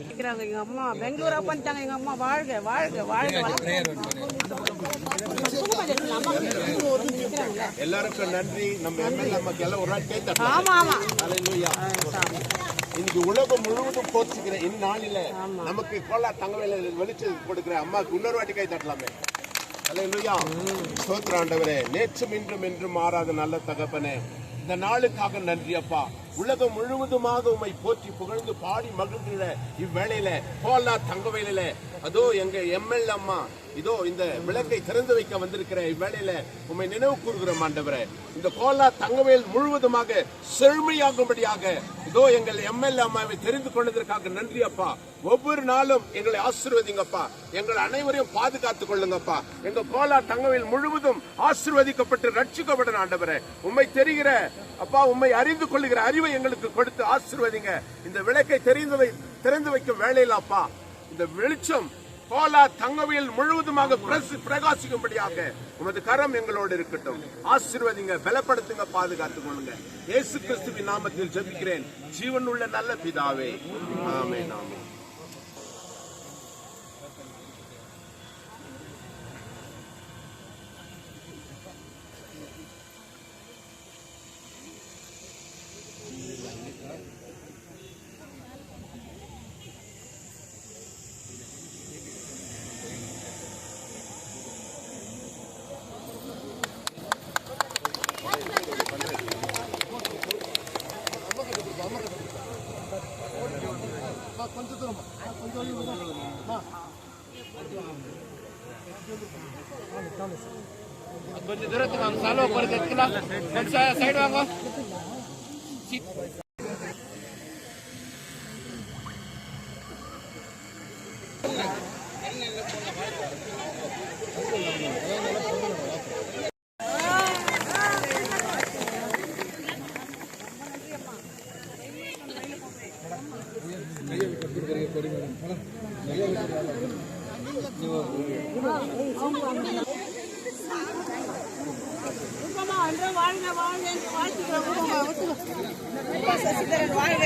இருக்கிறாங்க எங்க அம்மா. பெங்களூரா பண்ணிட்டாங்க எங்க அம்மா வாழ்க வாழ்க வாழ்க எல்லாருக்கும் நன்றி. நம்ம எம்எல்ஏ நமக்கு எல்லாம் ஒரு நாள் கேட்ட ஆமா ஆமா. இன்னைக்கு உலகம் முழுவதும் போச்சுக்கிற இந்நாளில நமக்கு கோலா தங்கவேல வெளிச்சம் கொடுக்கிற அம்மாவுக்கு இன்னொரு வாட்டி கை தட்டலாமே. ஆண்டவரே. நேற்றும் இன்றும் என்றும் மாறாத நல்ல தகப்பனே. இந்த நாளுக்காக நன்றி அப்பா. உலகம் முழுவதுமாக உம்மை போற்றி புகழ்ந்து பாடி மகிழ்கிற இவ்வேளையில கோலா தங்கவேலில அதோ எங்க எம்எல்ஏ அம்மா இதோ இந்த விளக்கை திறந்து வைக்க வந்திருக்கிற இவ்வேளையில உம்மை நினைவு கூறுகிறோம் ஆண்டவரே. இந்த கோலா தங்கவேல் முழுவதுமாக செழுமையாகும்படியாக இதோ எங்கள் எம்எல்ஏ அம்மாவை தெரிந்து கொண்டதற்காக நன்றி அப்பா. ஒவ்வொரு நாளும் எங்களை ஆசிர்வதிங்கப்பா. எங்கள் அனைவரையும் பாதுகாத்துக் கொள்ளுங்கப்பா. எங்க கோலா தங்கவேல் முழுவதும் ஆசிர்வதிக்கப்பட்டு ரட்சிக்கப்பட ஆண்டவரே. உண்மை தெரிகிற அப்பா உம்மை அறிந்து கொள்ளுகிற அறிவு தெளிவை எங்களுக்கு கொடுத்து ஆசிர்வதிங்க. இந்த விளக்கை தெரிந்து திறந்து வைக்கும் வேளையில் அப்பா இந்த வெளிச்சம் கோலா தங்கவியல் முழுவதுமாக பிரகாசிக்கும்படியாக உமது கரம் எங்களோடு இருக்கட்டும். ஆசிர்வதிங்க பலப்படுத்துங்க பாதுகாத்துக் கொள்ளுங்க. இயேசு கிறிஸ்துவின் நாமத்தில் ஜெபிக்கிறேன். ஜீவன் உள்ள நல்ல பிதாவே. ஆமே நாமே కొంచెం దూరం మనం సాల్వ్ పడితే ఎత్తుకున్నా కొంచెం సైడ్ వాంగో வாழ்க வாழ்க என்று வாழ்த்துக்கிறோம் சசிதரன் வாழ்க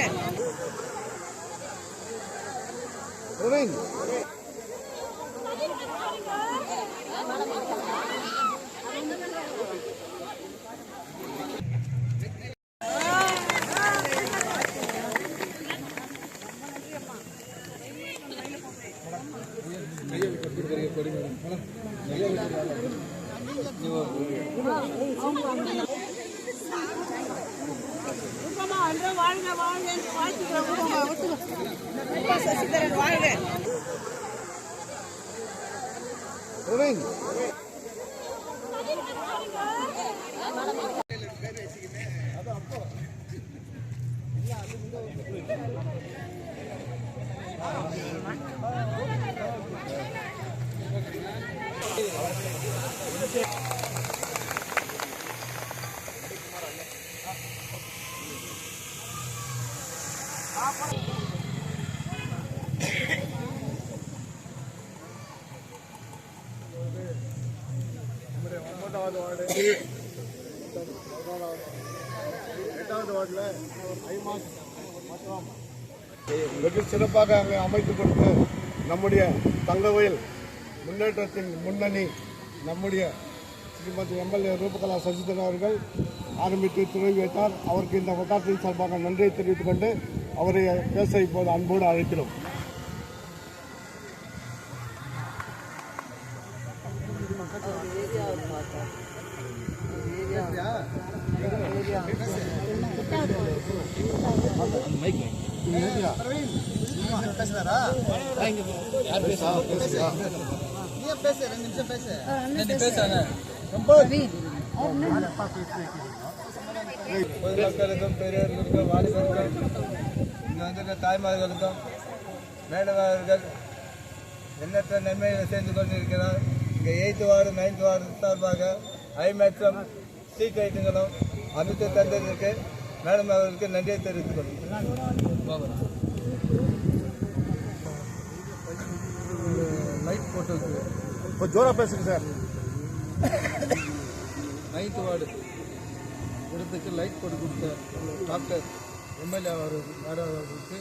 வாழ்க வாழ்க வாழ்த்துக்கிறோம் சசிதரன் வாழ்க வெகு சிறப்பாக அங்கே அமைத்து கொடுத்து நம்முடைய தங்கவயில் முன்னேற்றத்தின் முன்னணி நம்முடைய ஸ்ரீமதி எம்எல்ஏ ரூபகலா சசிதரன் அவர்கள் ஆரம்பித்து துணை வைத்தார் அவருக்கு இந்த வட்டாரத்தின் சார்பாக நன்றியை தெரிவித்துக் கொண்டு அவரை பேச இப்போது அன்போடு அழைக்கிறோம். பொதுமக்களுக்கும் பெரியவர்களுக்கும் வாலிபர்களுக்கும் இங்கே வந்திருக்க தாய்மார்களுக்கும் மேடம் அவர்கள் எண்ணற்ற நன்மைகளை செய்து கொண்டிருக்கிறார். இங்கே எயித்து வார்டு நைன்த் வார்டு சார்பாக ஐமேட்சம் சீட் ஐட்டுகளும் அமைத்து தந்ததற்கு மேடம் அவர்களுக்கு நன்றியை தெரிவித்துக் கொள்கிறேன் லைட் போட்டதுக்கு கொஞ்சம் ஜோரா பேசுங்க சார். Ninth ward. இடத்துக்கு லைட் போட்டு கொடுத்த டாக்டர் எம்எல்ஏ அவர் மேடம் அவர்களுக்கு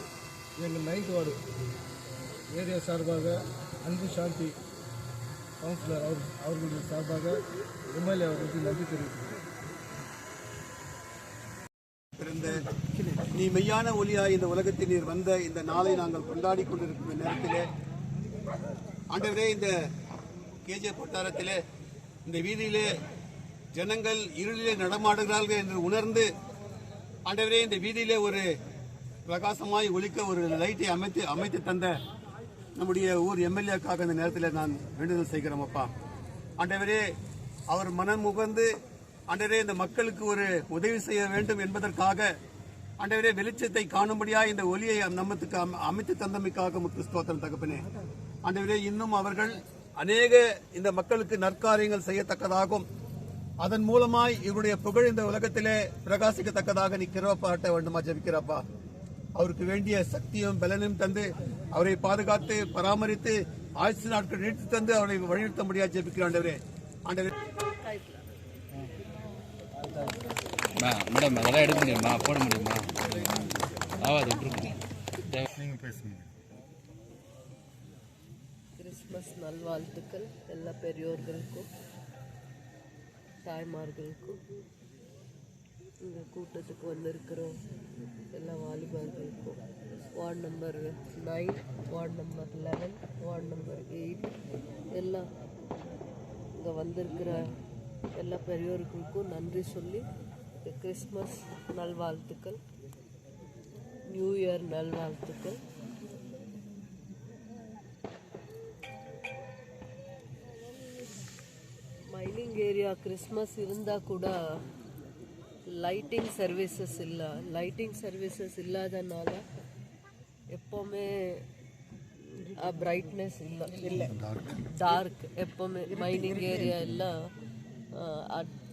எங்கள் நைன்த் வார்டு ஏரியா சார்பாக அன்பு சாந்தி கவுன்சிலர் அவர் அவர்களுடைய சார்பாக எம்எல்ஏ அவர்களுக்கு நன்றி தெரிவிக்கிறேன். பிறந்த நீ மெய்யான ஒளியாய் இந்த உலகத்தில் நீர் வந்த இந்த நாளை நாங்கள் கொண்டாடி கொண்டிருக்கும் நேரத்திலே ஆண்டவரே இந்த கேஜே கொட்டாரத்திலே இந்த வீதியிலே ஜனங்கள் இருளிலே நடமாடுகிறார்கள் என்று உணர்ந்து ஆண்டவரே இந்த வீதியிலே ஒரு பிரகாசமாய் ஒலிக்க ஒரு லைட்டை அமைத்து அமைத்து தந்த நம்முடைய ஊர் எம்எல்ஏக்காக இந்த நேரத்தில் நான் வேண்டுதல் செய்கிறோம் அப்பா. ஆண்டவரே அவர் மனம் முகந்து ஆண்டவரே இந்த மக்களுக்கு ஒரு உதவி செய்ய வேண்டும் என்பதற்காக ஆண்டவரே வெளிச்சத்தை காணும்படியாக இந்த ஒலியை நம்மத்துக்கு அமைத்து தந்தமைக்காக முத்து ஸ்தோத்திரம் தகப்பனே. ஆண்டவரே இன்னும் அவர்கள் அநேக இந்த மக்களுக்கு நற்காரியங்கள் செய்யத்தக்கதாகும். அதன் மூலமாய் இவருடைய புகழ் இந்த உலகத்திலே பிரகாசிக்கத்தக்கதாக நீ கிருபப்பாட்ட வேண்டுமா ஜெபிக்கிறப்பா? அவருக்கு வேண்டிய சக்தியும் பலனும் தந்து அவரை பாதுகாத்து பராமரித்து ஆயுசு நாட்கள் நீட்டு தந்து அவரை வழிநிறுத்த முடியாது ஜெபிக்கிறோம் ஆண்டவரே. ஆண்டவரே. மேடம் அதெல்லாம் எடுக்க முடியுமா? போட முடியுமா? ஆவாது விட்டுருங்க. கிறிஸ்மஸ் நல்வாழ்த்துக்கள் எல்லா பெரியோர்களுக்கும் தாய்மார்களுக்கும். இந்த கூட்டத்துக்கு வந்திருக்கிறோம் எல்லா வாலிபர்களுக்கும். Ward number nine ward number eleven ward number eight எல்லாம் இங்கே வந்திருக்கிற எல்லா பெரியோர்களுக்கும் நன்றி சொல்லி இந்த கிறிஸ்மஸ் நல்வாழ்த்துக்கள் நியூ இயர் நல்வாழ்த்துக்கள். ஏரியா கிறிஸ்மஸ் இருந்தால் கூட லைட்டிங் சர்வீசஸ் இல்லை. லைட்டிங் சர்வீசஸ் இல்லாதனால எப்போவுமே பிரைட்னஸ் இல்லை. இல்லை. டார்க் எப்போவுமே மைனிங் ஏரியா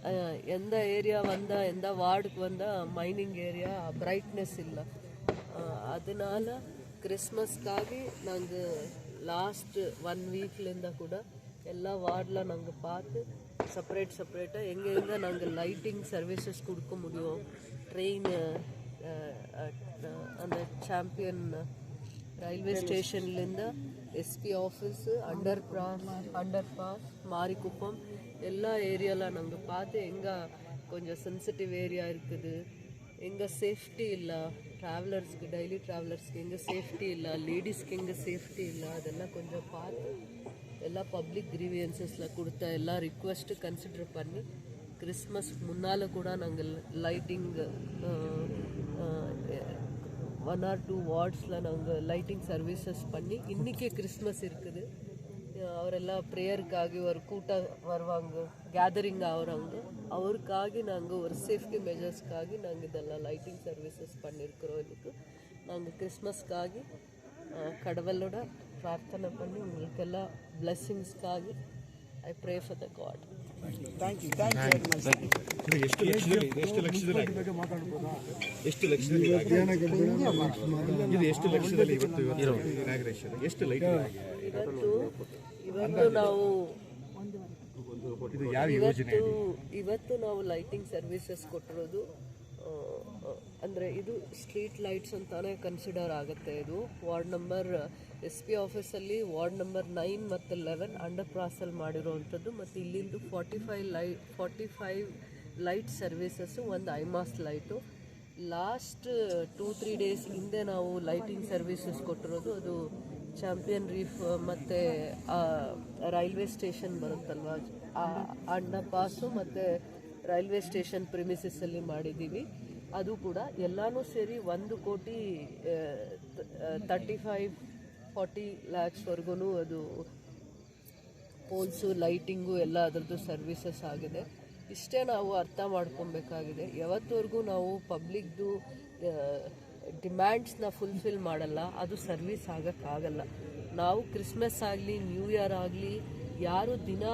அஹ், எந்த ஏரியா வந்தால் எந்த வார்டுக்கு வந்தால் மைனிங் ஏரியா பிரைட்னஸ் இல்லை. அதனால கிறிஸ்மஸ்க்காக நாங்கள் லாஸ்ட் ஒன் வீக்லேருந்தா கூட எல்லா வார்டில் நாங்கள் பார்த்து செப்பரேட் செப்பரேட்டாக எங்கெங்கே நாங்கள் லைட்டிங் சர்வீசஸ் கொடுக்க முடியும்? ட்ரெயின் அந்த சாம்பியன் ரயில்வே ஸ்டேஷன்லேருந்து SP office underpass underpass Marikuppam எல்லா ஏரியாவில் நாங்கள் பார்த்து எங்கே கொஞ்சம் சென்சிட்டிவ் ஏரியா இருக்குது. எங்கே சேஃப்டி இல்லை. ட்ராவலர்ஸ்க்கு டெய்லி ட்ராவலர்ஸ்க்கு எங்கே சேஃப்டி இல்லை. லேடிஸ்க்கு எங்கே சேஃப்டி இல்லை. அதெல்லாம் கொஞ்சம் பார்த்து எல்லா பப்ளிக் கிரீவியன்சஸில் கொடுத்த எல்லா ரிக்வெஸ்ட்டு கன்சிடர் பண்ணி கிறிஸ்மஸ் முன்னால் கூட நாங்கள் லைட்டிங் ஒன் ஆர் டூ வார்ட்ஸில் நாங்கள் லைட்டிங் சர்வீசஸ் பண்ணி இன்றைக்கே கிறிஸ்மஸ் இருக்குது. அவரெல்லாம் ப்ரேயருக்காகி ஒரு கூட்டம் வருவாங்க கேதரிங் ஆகிறாங்க அவருக்காக நாங்கள் ஒரு சேஃப்டி மெஜர்ஸ்க்காகி நாங்கள் இதெல்லாம் லைட்டிங் சர்வீசஸ் பண்ணியிருக்கிறோம் இதுக்கு நாங்கள் கிறிஸ்மஸ்க்காகி கடவுளோட பிரார்த்தனை பண்ணி உங்களுக்கெல்லாம் பிளெஸ்ஸிங்ஸ்க்காக I pray for the God ಇವತ್ತು ಇವತ್ತು ನಾವು ಇವತ್ತು ಇವತ್ತು ನಾವು ಲೈಟಿಂಗ್ ಸರ್ವಿಸಸ್ ಕೊಟ್ಟಿರೋದು ಆ, ಆ, ಅಂದ್ರೆ ಇದು ಸ್ಟ್ರೀಟ್ ಲೈಟ್ಸ್ ಅಂತಲೇ ಕನ್ಸಿಡರ್ ಆಗುತ್ತೆ ಇದು. ವಾರ್ಡ್ ನಂಬರ್ ಎಸ್ ಪಿ ಆಫೀಸಲ್ಲಿ ವಾರ್ಡ್ ನಂಬರ್ ನೈನ್ ಮತ್ತು ಲೆವೆನ್ ಅಂಡರ್ ಕ್ರಾಸಲ್ಲಿ ಮಾಡಿರೋವಂಥದ್ದು. ಮತ್ತು ಇಲ್ಲಿಂದು ಫಾರ್ಟಿ ಫೈವ್ ಲೈ ಫಾರ್ಟಿ ಫೈವ್ ಲೈಟ್ ಸರ್ವಿಸಸ್ಸು ಒಂದು high mast light last two three days ಹಿಂದೆ ನಾವು ಲೈಟಿಂಗ್ ಸರ್ವಿಸಸ್ ಕೊಟ್ಟಿರೋದು. ಅದು ಚಾಂಪಿಯನ್ ರೀಫ್ ಮತ್ತು ರೈಲ್ವೆ ಸ್ಟೇಷನ್ ಬರುತ್ತಲ್ವ? ಆ ಅಂಡರ್ ಪಾಸು ಮತ್ತು ರೈಲ್ವೆ ಸ್ಟೇಷನ್ ಪ್ರಿಮಿಸಸ್ಸಲ್ಲಿ ಮಾಡಿದ್ದೀವಿ. ಅದು ಕೂಡ ಎಲ್ಲನೂ ಸೇರಿ ಒಂದು ಕೋಟಿ ತರ್ಟಿ ಫೈವ್ ಫಾರ್ಟಿ ಲ್ಯಾಕ್ಸ್ವರೆಗೂ ಅದು ಪೋಲ್ಸು ಲೈಟಿಂಗು ಎಲ್ಲ ಅದರದ್ದು ಸರ್ವಿಸಸ್ ಆಗಿದೆ. ಇಷ್ಟೇ ನಾವು ಅರ್ಥ ಮಾಡ್ಕೊಬೇಕಾಗಿದೆ. ಯಾವತ್ತವರೆಗೂ ನಾವು ಪಬ್ಲಿಕ್ದು ಡಿಮ್ಯಾಂಡ್ಸ್ನ ಫುಲ್ಫಿಲ್ ಮಾಡಲ್ಲ. ಅದು ಸರ್ವಿಸ್ ಆಗೋಕ್ಕಾಗಲ್ಲ. ನಾವು ಕ್ರಿಸ್ಮಸ್ ಆಗಲಿ ನ್ಯೂ ಇಯರ್ ಆಗಲಿ, ಯಾರು ದಿನ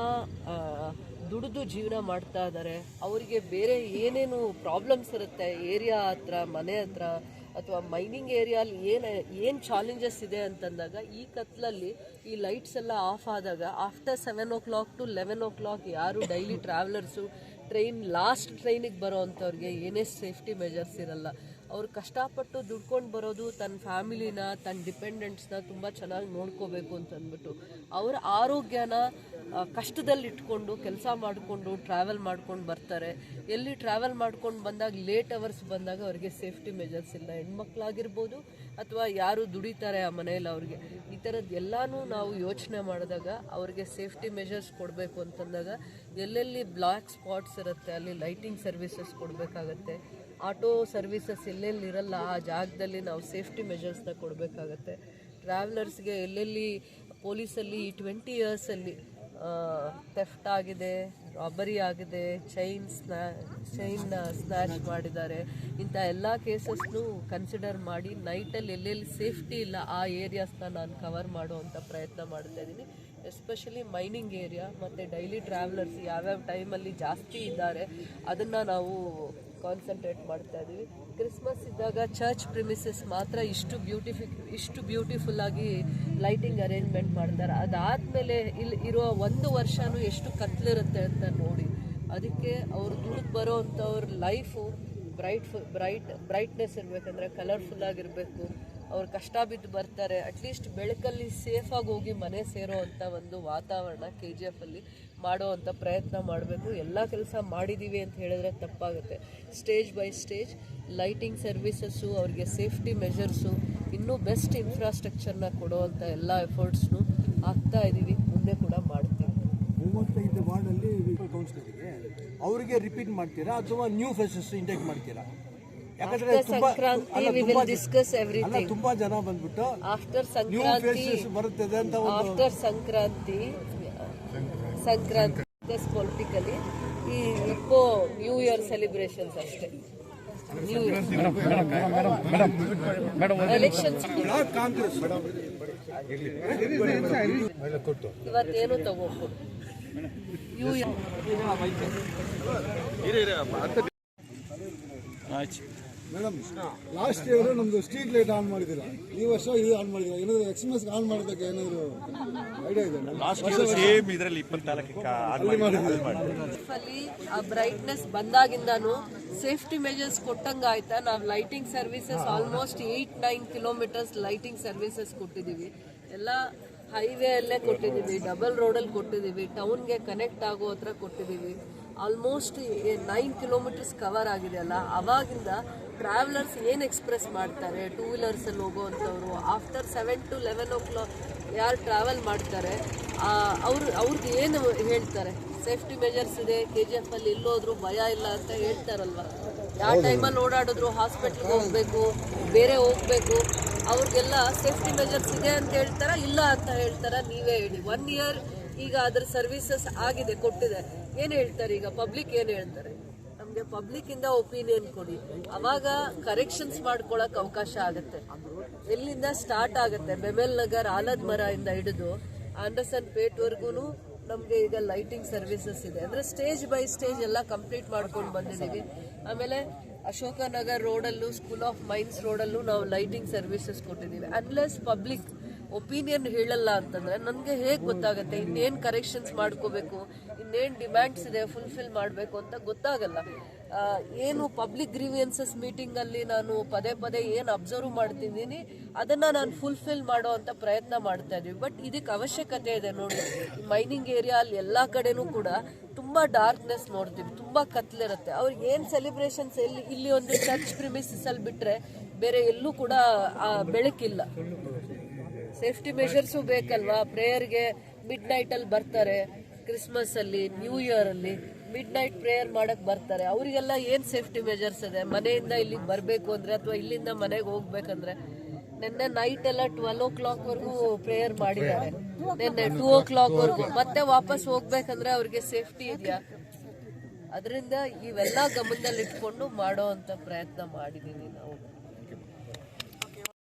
ದುಡಿದು ಜೀವನ ಮಾಡ್ತಾ ಇದ್ದಾರೆ. ಅವರಿಗೆ ಬೇರೆ ಏನೇನು ಪ್ರಾಬ್ಲಮ್ಸ್ ಇರುತ್ತೆ? ಏರಿಯಾ ಹತ್ರ, ಮನೆ ಹತ್ರ ಅಥವಾ ಮೈನಿಂಗ್ ಏರಿಯಲ್ಲಿ ಏನು ಏನು ಚಾಲೆಂಜಸ್ ಇದೆ ಅಂತಂದಾಗ ಈ ಕತ್ಲಲ್ಲಿ ಈ ಲೈಟ್ಸ್ ಎಲ್ಲ ಆಫ್ ಆದಾಗ after seven o'clock to eleven o'clock ಯಾರು ಡೈಲಿ ಟ್ರಾವೆಲರ್ಸು ಟ್ರೈನ್ ಲಾಸ್ಟ್ ಟ್ರೈನಿಗೆ ಬರೋ ಅಂಥವ್ರಿಗೆ ಏನೇ ಸೇಫ್ಟಿ ಮೆಜರ್ಸ್ ಇರಲ್ಲ. ಅವ್ರು ಕಷ್ಟಪಟ್ಟು ದುಡ್ಕೊಂಡು ಬರೋದು ತನ್ನ ಫ್ಯಾಮಿಲಿನ ತನ್ನ ಡಿಪೆಂಡೆಂಟ್ಸ್ನ ತುಂಬ ಚೆನ್ನಾಗಿ ನೋಡ್ಕೋಬೇಕು ಅಂತ ಅಂದ್ಬಿಟ್ಟು ಅವರ ಆರೋಗ್ಯನ ಕಷ್ಟದಲ್ಲಿ ಇಟ್ಕೊಂಡು ಕೆಲಸ ಮಾಡಿಕೊಂಡು ಟ್ರಾವೆಲ್ ಮಾಡ್ಕೊಂಡು ಬರ್ತಾರೆ. ಎಲ್ಲಿ ಟ್ರಾವೆಲ್ ಮಾಡ್ಕೊಂಡು ಬಂದಾಗ ಲೇಟ್ ಅವರ್ಸ್ ಬಂದಾಗ ಅವರಿಗೆ ಸೇಫ್ಟಿ ಮೆಜರ್ಸ್ ಇಲ್ಲ. ಹೆಣ್ಮಕ್ಳಾಗಿರ್ಬೋದು ಅಥವಾ ಯಾರು ದುಡಿತಾರೆ ಆ ಮನೆಯಲ್ಲಿ ಅವ್ರಿಗೆ. ಈ ಥರದ್ದು ಎಲ್ಲನೂ ನಾವು ಯೋಚನೆ ಮಾಡಿದಾಗ ಅವ್ರಿಗೆ ಸೇಫ್ಟಿ ಮೆಜರ್ಸ್ ಕೊಡಬೇಕು ಅಂತಂದಾಗ ಎಲ್ಲೆಲ್ಲಿ ಬ್ಲ್ಯಾಕ್ ಸ್ಪಾಟ್ಸ್ ಇರುತ್ತೆ, ಅಲ್ಲಿ ಲೈಟಿಂಗ್ ಸರ್ವಿಸಸ್ ಕೊಡಬೇಕಾಗತ್ತೆ ಆಟೋ ಸರ್ವಿಸಸ್ ಎಲ್ಲೆಲ್ಲಿ ಇರಲ್ಲ ಆ ಜಾಗದಲ್ಲಿ ನಾವು ಸೇಫ್ಟಿ ಮೆಜರ್ಸ್ನ ಕೊಡಬೇಕಾಗತ್ತೆ. ಟ್ರಾವೆಲರ್ಸ್ಗೆ ಎಲ್ಲೆಲ್ಲಿ, ಪೊಲೀಸಲ್ಲಿ ಈ ಟ್ವೆಂಟಿ ಇಯರ್ಸಲ್ಲಿ ಥೆಫ್ಟ್ ಆಗಿದೆ, ರಾಬರಿ ಆಗಿದೆ ಚೈನ್ ಸ್ನ್ಯಾ ಚೈನ್ ಸ್ನ್ಯಾಚ್ ಮಾಡಿದ್ದಾರೆ. ಇಂಥ ಎಲ್ಲ ಕೇಸಸ್ನು ಕನ್ಸಿಡರ್ ಮಾಡಿ ನೈಟಲ್ಲಿ ಎಲ್ಲೆಲ್ಲಿ ಸೇಫ್ಟಿ ಇಲ್ಲ ಆ ಏರಿಯಾಸ್ನ ನಾನು ಕವರ್ ಮಾಡುವಂಥ ಪ್ರಯತ್ನ ಮಾಡ್ತಾ ಇದ್ದೀನಿ. ಎಸ್ಪೆಷಲಿ ಮೈನಿಂಗ್ ಏರಿಯಾ ಮತ್ತು ಡೈಲಿ ಟ್ರಾವೆಲರ್ಸ್ ಯಾವ್ಯಾವ ಟೈಮಲ್ಲಿ ಜಾಸ್ತಿ ಇದ್ದಾರೆ, ಅದನ್ನು ನಾವು ಕಾನ್ಸಂಟ್ರೇಟ್ ಮಾಡ್ತಾ ಇದ್ದೀವಿ ಕ್ರಿಸ್ಮಸ್ ಇದ್ದಾಗ ಚರ್ಚ್ ಪ್ರಿಮಿಸಸ್ ಮಾತ್ರ ಇಷ್ಟು ಬ್ಯೂಟಿಫಿ ಇಷ್ಟು ಬ್ಯೂಟಿಫುಲ್ ಆಗಿ ಲೈಟಿಂಗ್ ಅರೇಂಜ್ಮೆಂಟ್ ಮಾಡ್ತಾರೆ. ಅದಾದಮೇಲೆ ಇಲ್ಲಿ ಇರೋ ಒಂದು ವರ್ಷನೂ ಎಷ್ಟು ಕತ್ಲಿರುತ್ತೆ ಅಂತ ನೋಡಿ. ಅದಕ್ಕೆ ಅವ್ರು ದುಡ್ಡು ಬರೋ ಅಂಥವ್ರ ಲೈಫು ಬ್ರೈಟ್ ಬ್ರೈಟ್ ಬ್ರೈಟ್ನೆಸ್ ಇರಬೇಕಂದ್ರೆ ಕಲರ್ಫುಲ್ ಆಗಿರಬೇಕು. ಅವ್ರು ಕಷ್ಟ ಬಿದ್ದು ಬರ್ತಾರೆ. ಅಟ್ಲೀಸ್ಟ್ ಬೆಳಕಲ್ಲಿ ಸೇಫಾಗಿ ಹೋಗಿ ಮನೆ ಸೇರೋ ಅಂಥ ಒಂದು ವಾತಾವರಣ ಕೆ ಜಿ ಎಫಲ್ಲಿ ಮಾಡೋ ಅಂಥ ಪ್ರಯತ್ನ ಮಾಡಬೇಕು. ಎಲ್ಲ ಕೆಲಸ ಮಾಡಿದ್ದೀವಿ ಅಂತ ಹೇಳಿದ್ರೆ ತಪ್ಪಾಗುತ್ತೆ. Stage by stage lighting services ಅವ್ರಿಗೆ ಸೇಫ್ಟಿ ಮೆಷರ್ಸು ಇನ್ನೂ ಬೆಸ್ಟ್ ಇನ್ಫ್ರಾಸ್ಟ್ರಕ್ಚರ್ನ ಕೊಡೋವಂಥ ಎಲ್ಲ ಎಫರ್ಟ್ಸ್ನು ಆಗ್ತಾ ಇದ್ದೀವಿ ಮುಂದೆ ಕೂಡ ಮಾಡ್ತೀವಿ. ವಾರ್ಡಲ್ಲಿ ಅವರಿಗೆ ರಿಪೀಟ್ ಮಾಡ್ತೀರಾ ಅಥವಾ ನ್ಯೂ ಫೇಸಸ್ ಇಂಟೇಕ್ ಮಾಡ್ತೀರಾ? ಯಾಕಂದ್ರೆ ಸಂಕ್ರಾಂತಿ ತುಂಬಾ ಜನ ಬಂದ್ಬಿಟ್ಟು ಆಫ್ಟರ್ ಸಂಕ್ರಾಂತಿ ಬರುತ್ತದೆ ಅಂತ ಆಫ್ಟರ್ ಸಂಕ್ರಾಂತಿ ಸಂಕ್ರಾಂತಿ ಪೊಲಿಟಿಕಲಿ ಈ ಇಪ್ಪೋ ನ್ಯೂ ಇಯರ್ ಸೆಲೆಬ್ರೇಷನ್ಸ್ ಅಷ್ಟೇ. ಎಲೆಕ್ಷನ್ಸ್ ಇವತ್ತೇನು ತಗೋಬೇಕು? ನ್ಯೂ ಇಯರ್ ಆಯ್ತು. ಮೇಡಮ್ ಲಾಸ್ಟ್ ಇಯರ್ ನಮ್ದು ಸ್ಟ್ರೀಟ್ ಲೈಟ್ ಆನ್ ಮಾಡಿದಿಲ್ಲ ಈ ವರ್ಷ ಇದು ಆನ್ ಮಾಡಿದಿಲ್ಲ ಏನಾದ್ರು ಎಕ್ಸ್ಮಸ್ ಆನ್ ಮಾಡೋದಕ್ಕೆ ಏನಾದ್ರು ಐಡಿಯಾ ಇದೆ ಸೇಮ್ ಇದರಲ್ಲಿ ಇಪ್ಪತ್ನಾಲ್ಕಕ್ಕೆ ಅಲ್ಲಿ ಮಾಡಿದ್ದೀವಿ ಅಲ್ಲಿ ಆ ಬ್ರೈಟ್ನೆಸ್ ಬಂದಾಗಿಂದಾನು ಸೇಫ್ಟಿ ಮೆಜರ್ಸ್ ಕೊಟ್ಟಂಗ ಆಯ್ತಾ? ನಾವು lighting services almost eight nine kilometres lighting services ಕೊಟ್ಟಿದ್ದೀವಿ. ಎಲ್ಲ ಹೈವೇ ಅಲ್ಲೇ ಕೊಟ್ಟಿದ್ದೀವಿ ಡಬಲ್ ರೋಡಲ್ಲಿ ಕೊಟ್ಟಿದ್ದೀವಿ ಟೌನ್ಗೆ ಕನೆಕ್ಟ್ ಆಗೋ ಹತ್ರ ಕೊಟ್ಟಿದ್ದೀವಿ. ಆಲ್ಮೋಸ್ಟ್ ನೈನ್ ಕಿಲೋಮೀಟರ್ಸ್ ಕವರ್ ಆಗಿದೆ ಅಲ್ಲ? ಅವಾಗಿಂದ ಟ್ರಾವೆಲರ್ಸ್ ಏನು ಎಕ್ಸ್ಪ್ರೆಸ್ ಮಾಡ್ತಾರೆ? ಟೂ ವೀಲರ್ಸಲ್ಲಿ ಹೋಗೋವಂಥವ್ರು after seven to eleven o'clock ಯಾರು ಟ್ರಾವೆಲ್ ಮಾಡ್ತಾರೆ ಅವ್ರು ಅವ್ರಿಗೆ ಏನು ಹೇಳ್ತಾರೆ? ಸೇಫ್ಟಿ ಮೆಜರ್ಸ್ ಇದೆ ಕೆ ಜಿ ಎಫ್ ಅಲ್ಲಿ ಎಲ್ಲೋದ್ರು ಭಯ ಇಲ್ಲ ಅಂತ ಹೇಳ್ತಾರಲ್ವ? ಯಾವ ಟೈಮಲ್ಲಿ ಓಡಾಡಿದ್ರು ಹಾಸ್ಪಿಟ್ಲ್ಗೆ ಹೋಗ್ಬೇಕು ಬೇರೆ ಹೋಗ್ಬೇಕು ಅವ್ರಿಗೆಲ್ಲ ಸೇಫ್ಟಿ ಮೆಜರ್ಸ್ ಇದೆ ಅಂತ ಹೇಳ್ತಾರ ಇಲ್ಲ ಅಂತ ಹೇಳ್ತಾರ ನೀವೇ ಹೇಳಿ. ಒನ್ ಇಯರ್ ಈಗ ಅದ್ರ ಸರ್ವಿಸಸ್ ಆಗಿದೆ ಕೊಟ್ಟಿದೆ. ಏನು ಹೇಳ್ತಾರೆ ಈಗ? ಪಬ್ಲಿಕ್ ಏನು ಹೇಳ್ತಾರೆ? ನಮಗೆ ಪಬ್ಲಿಕ್ ಇಂದ ಒಪಿನಿಯನ್ ಕೊಡಿ. ಅವಾಗ ಕರೆಕ್ಷನ್ಸ್ ಮಾಡ್ಕೊಳಕ್ ಅವಕಾಶ ಆಗುತ್ತೆ. ಎಲ್ಲಿಂದ ಸ್ಟಾರ್ಟ್ ಆಗುತ್ತೆ? ಬೆಮೆಲ್ ನಗರ್ ಆಲದ್ ಮರ ಇಂದ ಹಿಡಿದು ಆಂಡರ್ಸನ್ ಪೇಟ್ವರೆಗೂ ನಮಗೆ ಈಗ ಲೈಟಿಂಗ್ ಸರ್ವಿಸಸ್ ಇದೆ. ಅಂದ್ರೆ ಸ್ಟೇಜ್ ಬೈ ಸ್ಟೇಜ್ ಎಲ್ಲ ಕಂಪ್ಲೀಟ್ ಮಾಡ್ಕೊಂಡು ಬಂದಿದ್ದೀವಿ ಆಮೇಲೆ ಅಶೋಕ ಅಶೋಕನಗರ್ ರೋಡಲ್ಲೂ ಸ್ಕೂಲ್ ಆಫ್ ಮೈನ್ಸ್ ರೋಡಲ್ಲೂ ನಾವು ಲೈಟಿಂಗ್ ಸರ್ವಿಸಸ್ ಕೊಟ್ಟಿದ್ದೀವಿ ಅನ್ಲೆಸ್ ಪಬ್ಲಿಕ್ ಒಪಿನಿಯನ್ ಹೇಳಲ್ಲ ಅಂತಂದ್ರೆ ನನಗೆ ಹೇಗೆ ಗೊತ್ತಾಗುತ್ತೆ? ಇನ್ನೇನು ಕರೆಕ್ಷನ್ಸ್ ಮಾಡ್ಕೋಬೇಕು? ಇನ್ನೇನು ಡಿಮ್ಯಾಂಡ್ಸ್ ಇದೆ ಫುಲ್ಫಿಲ್ ಮಾಡಬೇಕು ಅಂತ ಗೊತ್ತಾಗಲ್ಲ. ಏನು ಪಬ್ಲಿಕ್ ಗ್ರೀವಿಯನ್ಸಸ್ ಮೀಟಿಂಗಲ್ಲಿ ನಾನು ಪದೇ ಪದೇ ಏನು ಅಬ್ಸರ್ವ್ ಮಾಡ್ತಿದ್ದೀನಿ, ಅದನ್ನು ನಾನು ಫುಲ್ಫಿಲ್ ಮಾಡೋ ಅಂತ ಪ್ರಯತ್ನ ಮಾಡ್ತಾ ಇದ್ದೀವಿ ಬಟ್ ಇದಕ್ಕೆ ಅವಶ್ಯಕತೆ ಇದೆ ನೋಡಿ. ಮೈನಿಂಗ್ ಏರಿಯಾ ಅಲ್ಲಿ ಎಲ್ಲ ಕಡೆನೂ ಕೂಡ ತುಂಬ ಡಾರ್ಕ್ನೆಸ್ ನೋಡ್ತೀವಿ. ತುಂಬ ಕತ್ಲಿರುತ್ತೆ. ಅವ್ರಿಗೆ ಏನು ಸೆಲೆಬ್ರೇಷನ್ಸ್ ಎಲ್ಲಿ, ಇಲ್ಲಿ ಒಂದು ಚರ್ಚ್ ಪ್ರಿಮಿಸಸ್ ಅಲ್ಲಿ ಬಿಟ್ಟರೆ ಬೇರೆ ಎಲ್ಲೂ ಕೂಡ ಆ ಬೆಳಕಿಲ್ಲ. ಸೇಫ್ಟಿ ಮೆಷರ್ಸು ಬೇಕಲ್ವಾ? ಪ್ರೇಯರ್ಗೆ ಮಿಡ್ ನೈಟಲ್ಲಿ ಬರ್ತಾರೆ ಕ್ರಿಸ್ಮಸ್ ಅಲ್ಲಿ ನ್ಯೂ ಇಯರ್ ಅಲ್ಲಿ ಮಿಡ್ ನೈಟ್ ಪ್ರೇಯರ್ ಮಾಡಕ್ಕೆ ಬರ್ತಾರೆ. ಅವರಿಗೆಲ್ಲ ಏನು ಸೇಫ್ಟಿ ಮೆಜರ್ಸ್ ಇದೆ? ಮನೆಯಿಂದ ಇಲ್ಲಿಗೆ ಬರಬೇಕು ಅಂದ್ರೆ ಅಥವಾ ಇಲ್ಲಿಂದ ಮನೆಗೆ ಹೋಗ್ಬೇಕಂದ್ರೆ ನಿನ್ನೆ ನೈಟ್ ಎಲ್ಲ ಟ್ವೆಲ್ ಓ ಕ್ಲಾಕ್ ವರ್ಗು ಪ್ರೇಯರ್ ಮಾಡಿದ್ದಾರೆ. ನಿನ್ನೆ ಟೂ ಓ ಕ್ಲಾಕ್ ವರ್ಗು. ಮತ್ತೆ ವಾಪಸ್ ಹೋಗ್ಬೇಕಂದ್ರೆ ಅವ್ರಿಗೆ ಸೇಫ್ಟಿ ಇದೆಯಾ? ಅದರಿಂದ ಇವೆಲ್ಲ ಗಮನದಲ್ಲಿ ಇಟ್ಕೊಂಡು ಮಾಡೋ ಅಂತ ಪ್ರಯತ್ನ ಮಾಡಿದೀವಿ ನಾವು.